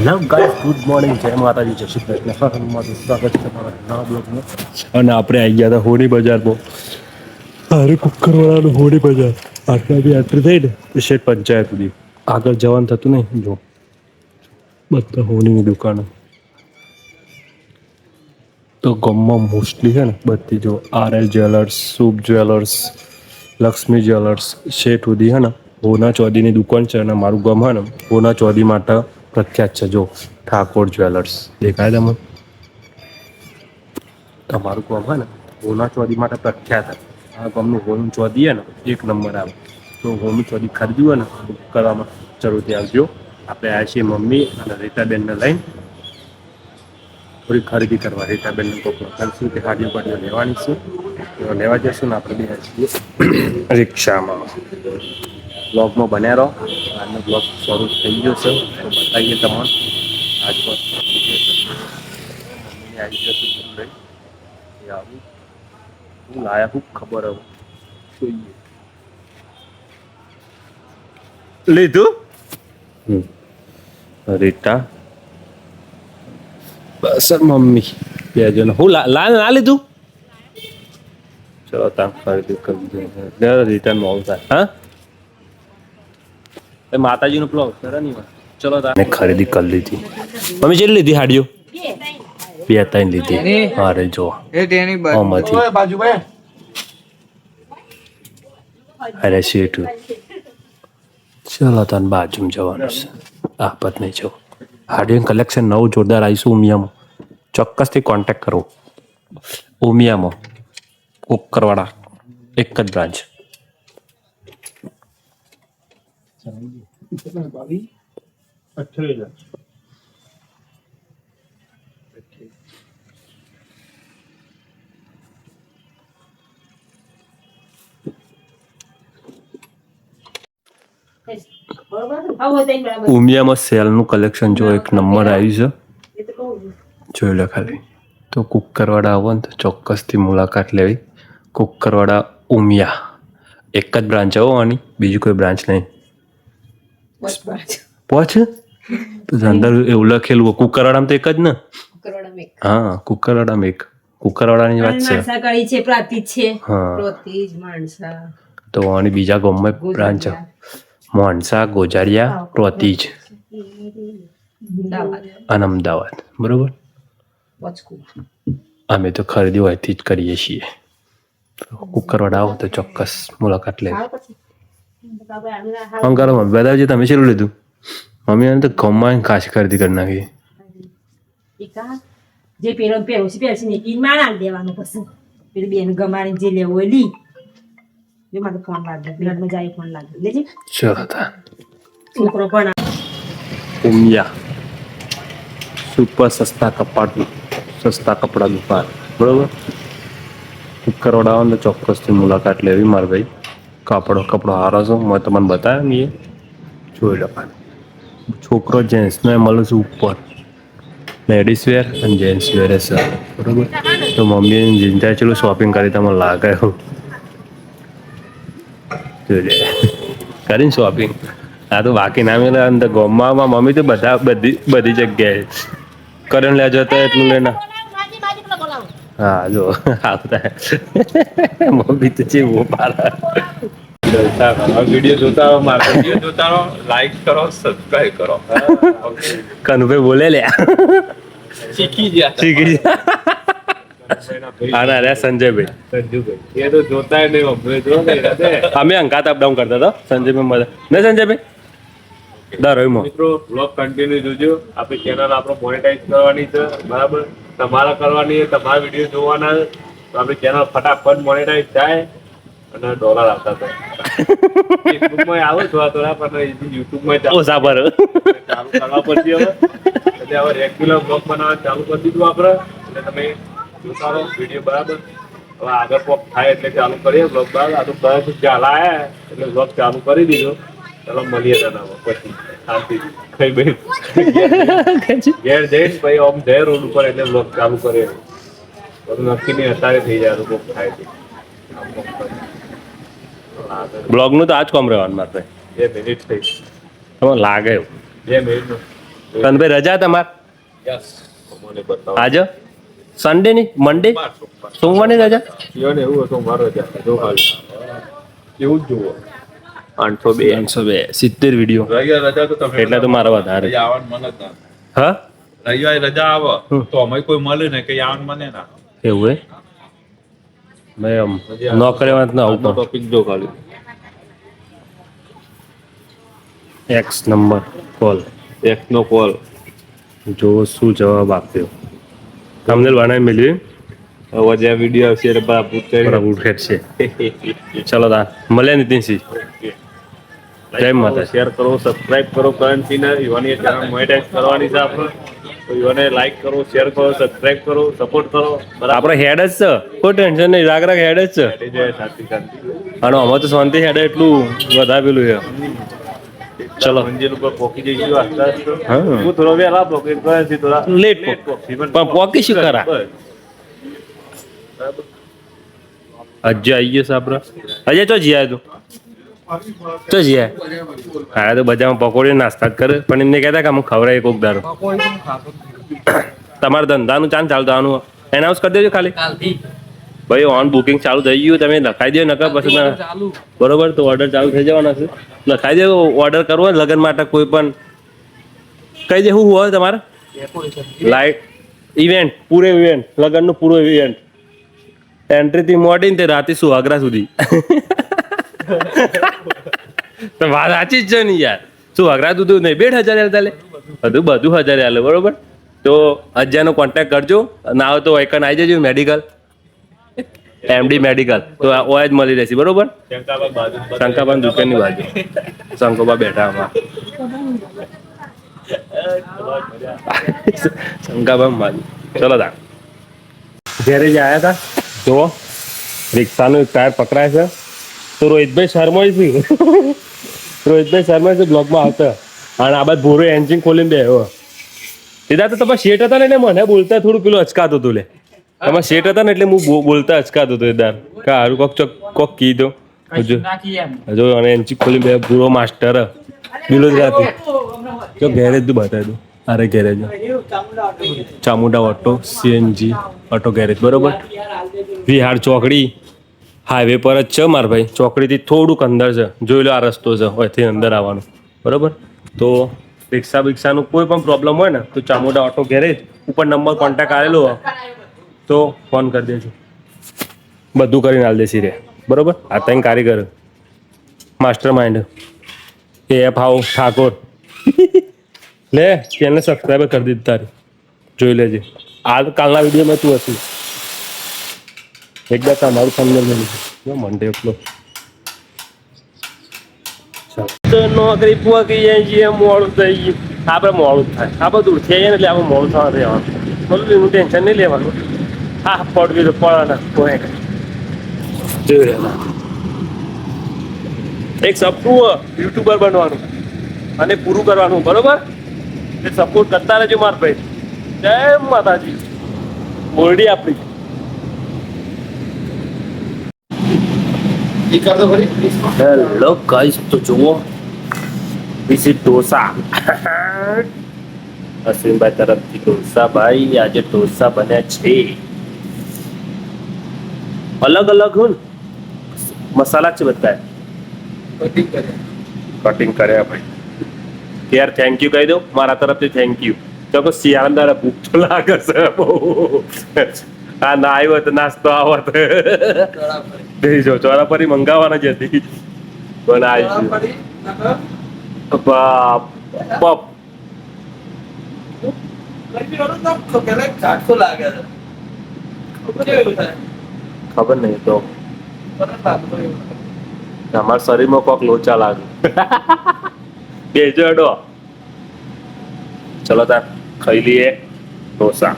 Hello guys good morning જય માતાજી જય શ્રી કૃષ્ણ. સ્વાગત છે મારા નવા બ્લોગમાં. અને આપણે આવી ગયા હતા હોળી બજારમાં. અરે કુકરવાળાનું હોળી બજાર. આટલા બી આટલી થઈ ને. શેઠ પંચાયત સુધી આગળ જવાનું થતું નહીં? જો. બધા હોળીની દુકાનો. તો ગામમાં મોસ્ટલી છે ને બધી જો R L jewellers Shubh jewellers Lakshmi jewellers શેઠ સુધી છે ને હોના ચોધીની દુકાન છે અને મારું ગામ છે ને હોના ચોધી માટે પ્રખ્યાત છે. જો ઠાકોર જ્વેલર્સ. દેખાય તમને? તમારું ગામ છે ને હોના ચોધી માટે પ્રખ્યાત આ ગામનું હોનું ચોધી છે ને એક નંબર આવે. તો હોનું ચોધી ખરીદ્યું હોય ને બુક કરવામાં જરૂરથી આવજો. આપણે આવ્યા છીએ મમ્મી અને રીતાબેનને લઈને. થોડી ખરીદી કરવા. રીતાબેનને તો શું તે હાડીઓ પાડીઓ લેવાની છે લેવા જશું ને આપણે બે છીએ. રિક્ષામાં. બ્લોગમાં બન્યા રહો આજનો બ્લોગ શરૂ થઈ ગયો છે. બતાવીએ તમને. આજ આવી બધું લઈ એ આવું. હું લાયા હું ખબર હવે? જોઈએ. લીધું? રીટા. બસ મમ્મી. બે જણ હું લા લા ના લીધું? ચલો ખરીદી કરી દે. રિટર્ન મોલ થાય હા? માતાજીનો પેલો અવસર નહીં ચલો તાર. મેં ખરીદી કરી લીધી. મમ્મી ચેલી લીધી હાડીઓ? બે ત્રણ લીધી. અરે જો. એ તેની બાજુ. આમાંથી. અરે શેઠું. ચલો તને બાજુમાં જવાનું છે. આફત નહીં જવું હાર્ડવેર કલેક્શન નવું જોરદાર આવીશું ઉમિયામાં. ચોક્કસથી કોન્ટેક્ટ કરો. ઉમિયામાં. કુકરવાળા એક જ બ્રાન્ચ ઉમિયામાં સેલનું કલેક્શન જો એક નંબર આવ્યું છે. જોઈ લો ખાલી. તો કુકરવાડા આવો ને તો ચોક્કસથી મુલાકાત લેવી. કુકરવાડા ઉમિયા. એક જ બ્રાન્ચ આવો આની. બીજી કોઈ બ્રાન્ચ નહીં. પહોંચ તો અંદર એવું લખેલું હોય કુકરવાડામાં તો એક જ ને? હા કુકરવાડામાં એક. કુકરવાડાની વાત છે. સકાળી છે પ્રાતિજ છે. હા. પ્રોતિજ માણસા. તો આની બીજા ગામમાં બ્રાન્ચ મોનસા ગોજારિયા પ્રોતિજ અને અમદાવાદ. બરોબર? અમે તો ખરીદી અહીંથી જ કરીએ છીએ. કુકરવાડા આવો તો ચોક્કસ મુલાકાત લે આમ કરો બતાવજો તમે શેલું લીધું. મમ્મી એને તો ગમમાં ખાસ ખરીદી કરી નાખી. જે પેલો પેલો છે પહેરશે ને ઈ આલ દેવાનું પછી. પેલી બેન ગમાડી જે લેવો હોય લી. જો મારો ફોન લાગ્યો બ્લડમાં જાય ફોન લાગ્યો લેજે. ચલો તા છોકરો પણ ઉમિયા સુપર સસ્તા કપાટનું સસ્તા કપડા દુકાન. બરોબર? કરોડાઓ તો ચોક્કસથી મુલાકાત લેવી મારા ભાઈ. કાપડો કપડો હારો છો? મેં તમને બતાવ્યો એ. જોઈ લો છોકરો જેન્ટ્સનો એ મળે છે ઉપર. લેડીઝ વેર અને જેન્ટ્સ વેર છે બરોબર? તો મમ્મીએ ચિંતા ચેલું શોપિંગ કરી તમને લાગે જોઈ લે. કરીને શોપિંગ આ તો બાકી ના મેં અંદર ગોમમાં મમ્મી તો બધા બધી બધી જગ્યાએ. કરણ લેજો તો એટલું લેના હા જો આવતા મમ્મી તો છે બહુ પારા વીડિયો જોતા રહો મારા વીડિયો જોતા રહો લાઈક કરો સબસ્ક્રાઇબ કરો. કનુભાઈ બોલે લે. શીખી ગયા. શીખી ગયા. ના રે સંજયભાઈ. સંજુભાઈ એ તો જોતા નહીં અમે જો અમે અંકાત અપડાઉન કરતા હતા. સંજયભાઈ મજા. ને સંજયભાઈ? દર મિત્રો બ્લોગ કન્ટિન્યુ જોજો. આપણી ચેનલ આપણો મોનેટાઈઝ કરવાની છે. બરાબર? તમારા કરવાની છે તમારા વીડિયો જોવાના. છે. તો આપણી ચેનલ ફટાફટ મોનેટાઈઝ થાય અને ડોલર આવતા થાય ફેસબુકમાં આવે થોડા થોડા પણ યુટ્યુબમાં ચાલુ પર ચાલુ કરવા પડશે હવે. એટલે હવે રેગ્યુલર બ્લોગ બનાવવા ચાલુ કરી દીધું આપણે. એટલે તમે જોતા રહો વીડિયો બરાબર. હવે આગળ પોપ થાય એટલે ચાલુ કરીએ. બ્લોગ બરાબર. આ તો બસ ચાલ એટલે બ્લોગ ચાલુ કરી દીધો. ચલો મળીએ દાદા પછી શાંતિ થઈ બેસી ઘેર જઈશ પછી ઓમ જાય રોડ ઉપર એટલે બ્લોક ચાલુ કરે. બધું નક્કી નહીં અત્યારે થઈ જાય તો થાય છે. બ્લોગ બ્લોગનું તો આજ કોમ રહેવાનું મારે બે મિનિટ થઈ તમને લાગે એવું. બે મિનિટનું કનભાઈ રજા તમાર? યસ મને બતાવો. આજે? સન્ડે ની? મંડે સોમવાર, સોમવાર. સોમવારની રજા? એવું હતું મારો રજા. જો એવું જ જુઓ. આઠસો બે. આઠસો બે. સિત્તેર વીડિયો રવિવાર રજા તો તમે એટલે તો મારા વધારે. આવવાનું મન જ ના. હા? રવિવારે રજા આવે. તો અમે કોઈ મળે ને કે આવવાનું મને ના. એવું હે? મેં આમ નોકરી વાત ના આવું ટોપિક જો ખાલી. એક્સ નંબર કોલ એક્સ નો કોલ જો શું જવાબ આપ્યો. તમને બનાવી મળ્યું હવે જે વીડિયો આવશે એટલે બધા ભૂત બરાબર ખેડશે છે. ચલો તા મળ્યા નીતિનસિંહ. જય માતા શેર કરો સબસ્ક્રાઇબ કરો કરન્સી ને યુવાની ચેનલ મોનેટાઇઝ કરવાની છે આપણે. તો યુવાને લાઈક કરો શેર કરો સબસ્ક્રાઇબ કરો સપોર્ટ કરો. બરાબર? આપણે હેડ જ છે. કોઈ ટેન્શન નહીં. રાગ રાગ હેડ જ છે. અને આમાં તો શાંતિ હેડ એટલું વધારેલું છે. ચલો. મંજિલ ઉપર પોકી જઈશું આસ્તે આસ્તે હું. થોડો વહેલા પહોંચી કરન્સી થોડા. લેટ પોકી પણ પોકી શું કરા? અજય આવી ગયો સાબરા આપણે અજય ચો જીયા તું ચો હા તો બજારમાં પકોડી નાસ્તા જ કરે. પણ એમને કહેતા કે અમુક ખવડાય કોક દારો તમારા ધંધાનું ચાંદ ચાલુ આનું એનાઉન્સ કરી દેજો ખાલી. ભાઈ ઓન બુકિંગ ચાલુ થઈ ગયું. તમે લખાઈ દો નકર પછી બરોબર તો ઓર્ડર ચાલુ થઈ જવાના છે. લખાઈ દો ઓર્ડર કરવો હોય લગ્ન માટે કોઈ પણ. કઈ દે શું હોય તમારે? લાઈટ ઇવેન્ટ પૂરે ઇવેન્ટ લગ્નનું પૂરો ઇવેન્ટ એન્ટ્રીથી મોડીને તે રાતે સુહાગરા સુધી. વાત સાચી જ છે ને યાર. સુહાગરા દૂધ નહીં? બેઠ હજાર હાલ ચાલે બધું બધું હજાર હાલે બરોબર? તો અજ્યાનો કોન્ટેક્ટ કરજો. ના હોય તો એકન આવી જજો મેડિકલ એમડી મેડિકલ તો ઓય જ મળી રહેશે, બરોબર? શંકાબા શંકાબાન દુકાનની બાજુ. શંકોબા બેઠા આમાં. શંકાબાન બાજુ. ચલો તા ઘેરે જે આવ્યા હતા જુઓ, રિક્ષાનું ટાયર પકડાય છે. તો રોહિતભાઈ શર્માઈ છે. રોહિતભાઈ શર્મા છે બ્લોગમાં આવતા. અને આ બાદ ભૂરો એન્જિન ખોલીને બેહ્યો સીધા તો તમે શેઠ હતા ને એટલે મને બોલતા થોડું પેલું અચકાતું હતું લે. તમે શેઠ હતા ને એટલે હું બોલતા અચકાતું હતું દાર કે હારું કોક ચોક કોક કીધો હજુ. હજુ અને એન્જિન ખોલી બે ભૂરો માસ્ટર. પેલો રાતે જો ગેરેજ તું બતાવી દઉં. અરે garage Chamunda auto CNG auto garage બરોબર? વિહાર ચોકડી. હાઈવે પર જ છે મારા ભાઈ. ચોકડીથી થોડુંક અંદર છે. જોઈ લો આ રસ્તો છે. અહીંથી અંદર આવવાનું. બરાબર? તો રિક્ષા બિક્ષાનું કોઈ પણ પ્રોબ્લેમ હોય ને, તો ચામુંડા ઓટો ગેરેજ ઉપર નંબર કોન્ટેક્ટ આવેલો તો ફોન કરી દેજો. બધું કરીને હાલ દેસી રે. બરોબર? આ ત્રણ કારીગર માસ્ટર માઇન્ડ એ એફ હાઉ ઠાકોર. લે એને સબસ્ક્રાઈબર કરી દીધી તારી. જોઈ લેજે. આ કાલના વિડીયોમાં તું હતી એકદમ તમારું થંબનેલ નહીં. જો મંડે એટલો. નોકરી પોકી જાય છે મોડું થઈ ગયું. આપણે મોડું થાય. આપણે દૂર થઈ જાય એટલે આપણે મોડું થવા રહેવાનું. બોલું એનું ટેન્શન નહીં લેવાનું. હા, પડવી તો પડવાના, કોઈ જોઈ રહેલા એક સપનું યુટ્યુબર બનવાનું અને પૂરું કરવાનું, બરોબર? એ સપોર્ટ કરતા રહેજો, માર ભાઈ. જય માતાજી. મોરડી આપણી. હેલો ગાઈસ તો જુઓ ઇઝ ઢોસા અશ્વિનભાઈ તરફથી ઢોસા ભાઈ આજે ઢોસા બન્યા છે અલગ અલગ હું મસાલા છે બધા કટિંગ કર્યા ભાઈ યાર થેન્ક યુ કહી દો મારા તરફથી થેન્ક યુ તો કે શિયાળા ભૂખ તો લાગે છે આ ના આવ્યો તો નાસ્તો આવત દઈ જો ચોરાપરી મંગાવવાના જ હતી પણ આવી બાપ બાપ. ખબર નહીં તો. તમારા શરીરમાં કોક લોચા લાગે. બેજો અડો ચલો તાર ખાઈ લઈએ ઢોસા.